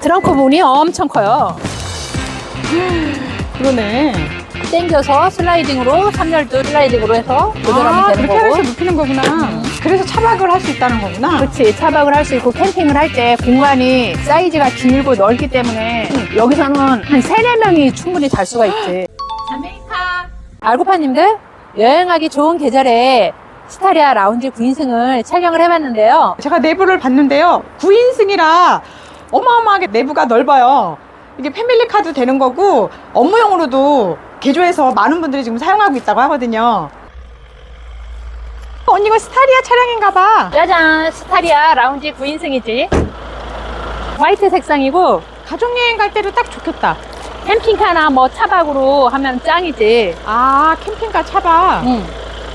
트렁크 문이 엄청 커요. 그러네. 당겨서 슬라이딩으로 3열도 슬라이딩으로 해서 조절하면 아, 되는 그렇게 거고. 해서 눕히는 거구나. 음. 그래서 차박을 할 수 있다는 거구나. 그렇지 차박을 할 수 있고 캠핑을 할 때 공간이 사이즈가 길고 넓기 때문에 여기서는 한 세네 명이 충분히 잘 수가 있지 자메이카 알고파님들 여행하기 좋은 계절에 스타리아 라운지 9인승을 촬영을 해봤는데요 제가 내부를 봤는데요. 9인승이라 어마어마하게 내부가 넓어요. 이게 패밀리 카드 되는 거고 업무용으로도 개조해서 많은 분들이 지금 사용하고 있다고 하거든요. 언니 이거 스타리아 차량인가 봐. 짜잔 스타리아 라운지 9인승이지 화이트 색상이고 가족여행 갈 때도 딱 좋겠다. 캠핑카나 뭐 차박으로 하면 짱이지 아 캠핑카 차박. 응.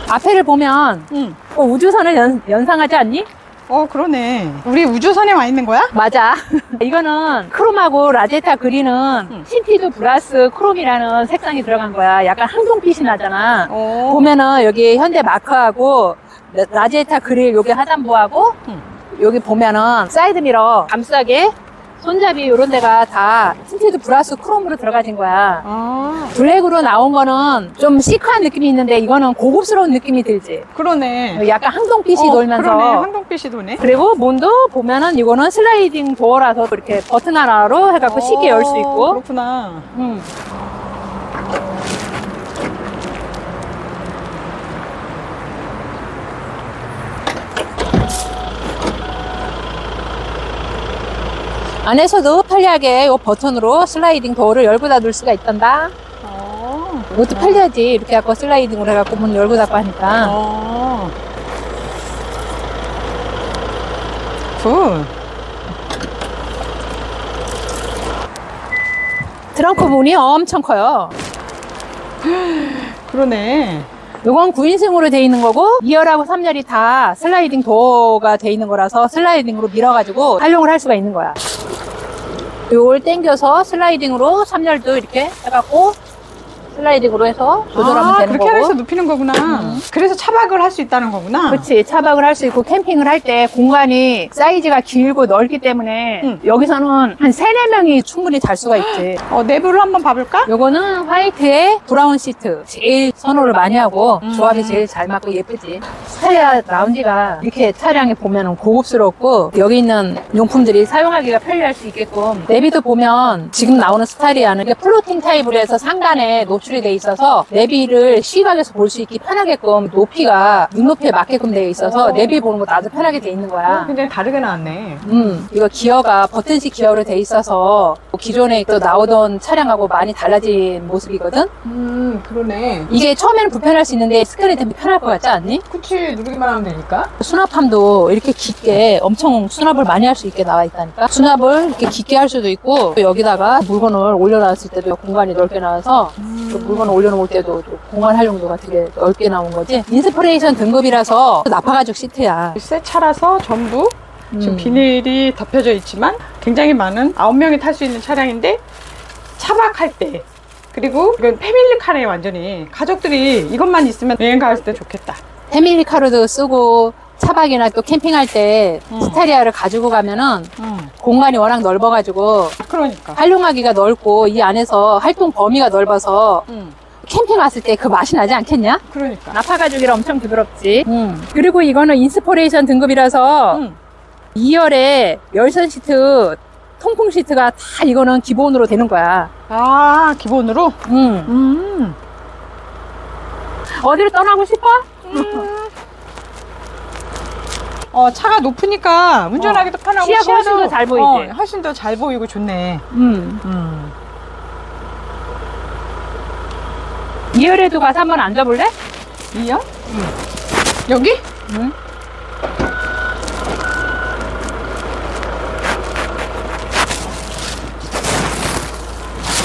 앞에를 보면 응. 어, 우주선을 연, 연상하지 않니? 어 그러네. 우리 우주선에 와 있는 거야? 맞아. 이거는 크롬하고 라제타 그린은 응. 신티드 플러스 크롬이라는 색상이 들어간 거야. 약간 항공빛이 나잖아. 어. 보면은 여기 현대 마크하고 라- 라제타 그릴 여기 하단부하고 응. 여기 보면은 사이드미러 감싸게 손잡이 이런 데가 다 신티드 플러스 크롬으로 들어가진 거야. 아 블랙으로 나온 거는 좀 시크한 느낌이 있는데 이거는 고급스러운 느낌이 들지. 그러네. 약간 항공빛이 어, 돌면서 그러네. 황동빛이 도네. 그리고 문도 보면은 이거는 슬라이딩 도어라서 이렇게 버튼 하나로 해갖고 쉽게 열수 있고. 어, 그렇구나. 음. 안에서도 편리하게 이 버튼으로 슬라이딩 도어를 열고 닫을 수가 있단다. 어. 이것도 편리하지. 이렇게 해갖고 슬라이딩으로 해갖고 문 열고 닫고 하니까. 어. 굿. 트렁크 문이 엄청 커요. 그러네. 이건 9인승으로 돼 있는 거고 2열하고 3열이 다 슬라이딩 도어가 돼 있는 거라서 슬라이딩으로 밀어가지고 활용을 할 수가 있는 거야. 요걸 당겨서 슬라이딩으로 3열도 이렇게 해갖고 슬라이딩으로 해서 조절하면 아, 되는 그렇게 거고. 해서 눕히는 거구나. 음. 그래서 차박을 할 수 있다는 거구나. 그렇지 차박을 할 수 있고 캠핑을 할 때 공간이 사이즈가 길고 넓기 때문에 응. 여기서는 한 세네 명이 충분히 잘 수가 있지. 어, 내부를 한번 봐볼까? 요거는 화이트에 브라운 시트 제일 선호를 많이 하고 음. 조합이 제일 잘 맞고 예쁘지 스타리아 라운지가 이렇게 차량에 보면 고급스럽고 여기 있는 용품들이 사용하기가 편리할 수 있게끔 내비도 보면 지금 나오는 스타리아는 이게 플로팅 타입으로 해서 상단에 노출이 돼 있어서 내비를 시각에서 볼 수 있기 편하게끔 높이가 눈높이에 맞게끔 되어 있어서 어. 내비 보는 것도 아주 편하게 돼 있는 거야 굉장히 다르게 나왔네. 음, 이거 기어가 버튼식 기어로 돼 있어서 기존에 또 나오던 차량하고 많이 달라진 모습이거든? 음, 그러네. 이게 처음에는 불편할 수 있는데 스크린이 되면 편할 것 같지 않니? 그치, 누르기만 하면 되니까. 수납함도 이렇게 깊게 엄청 수납을 많이 할 수 있게 나와 있다니까? 수납을 이렇게 깊게 할 수도 있고 또 여기다가 물건을 올려놨을 때도 공간이 넓게 나와서 또 물건을 올려놓을 때도 또 공간 활용도가 되게 넓게 나온 거지 인스퍼레이션 등급이라서 나파가죽 시트야 새 차라서 전부 지금 음. 비닐이 덮여져 있지만 굉장히 많은 아홉 명이 탈 수 있는 차량인데 차박할 때 그리고 이건 패밀리카네 완전히 가족들이 이것만 있으면 여행 갔을 때 좋겠다. 패밀리 카로도 쓰고 차박이나 또 캠핑할 때 음. 스타리아를 가지고 가면은 음, 공간이 워낙 넓어가지고 그러니까. 활용하기가 넓고 이 안에서 활동 범위가 넓어서 음, 캠핑 왔을 때 그 맛이 나지 않겠냐? 그러니까. 나파 가죽이라 엄청 부드럽지. 그리고 이거는 인스퍼레이션 등급이라서 음, 2열에 열선 시트, 통풍 시트가 다 이거는 기본으로 되는 거야. 아 기본으로. 음. 음. 어디로 떠나고 싶어? 어 차가 높으니까 운전하기도 편하고 시야가 훨씬 더잘 보이지? 어, 훨씬 더 잘 보이고 좋네. 음. 음. 2열에도 가서 한번 앉아볼래? 이요? 여기? 응.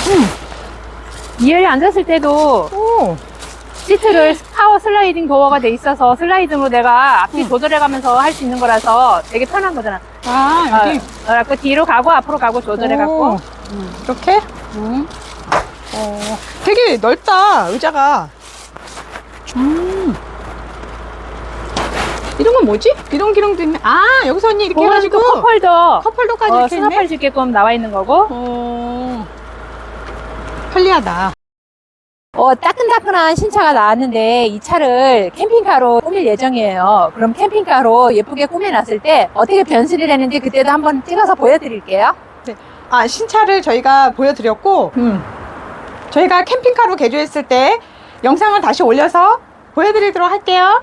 음. 2열에 앉았을 때도 오. 시트를 파워 슬라이딩 도어가 돼 있어서 슬라이딩으로 내가 앞뒤 조절해가면서 할 수 있는 거라서 되게 편한 거잖아. 아 여기. 어, 그 뒤로 가고 앞으로 가고 조절해갖고. 오. 이렇게? 음. 어, 되게 넓다, 의자가. 음. 이런 건 뭐지? 기둥기둥도 있네. 아, 여기서 언니 이렇게 그거는 해가지고 또 컵홀더 컵홀더까지 어, 이렇게 있네. 수납할 수 있게끔 나와 있는 거고 어, 편리하다. 어, 따끈따끈한 신차가 나왔는데 이 차를 캠핑카로 꾸밀 예정이에요. 그럼 캠핑카로 예쁘게 꾸며놨을 때 어떻게 변신을 했는지 그때도 한번 찍어서 보여드릴게요. 아, 신차를 저희가 보여드렸고, 음. 저희가 캠핑카로 개조했을 때 영상을 다시 올려서 보여드리도록 할게요.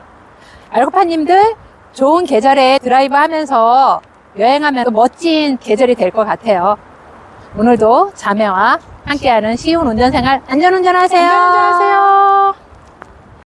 알고파님들 좋은 계절에 드라이브 하면서 여행하면 또 멋진 계절이 될 것 같아요. 오늘도 자매와 함께하는 쉬운 운전생활 안전운전하세요. 안녕하세요.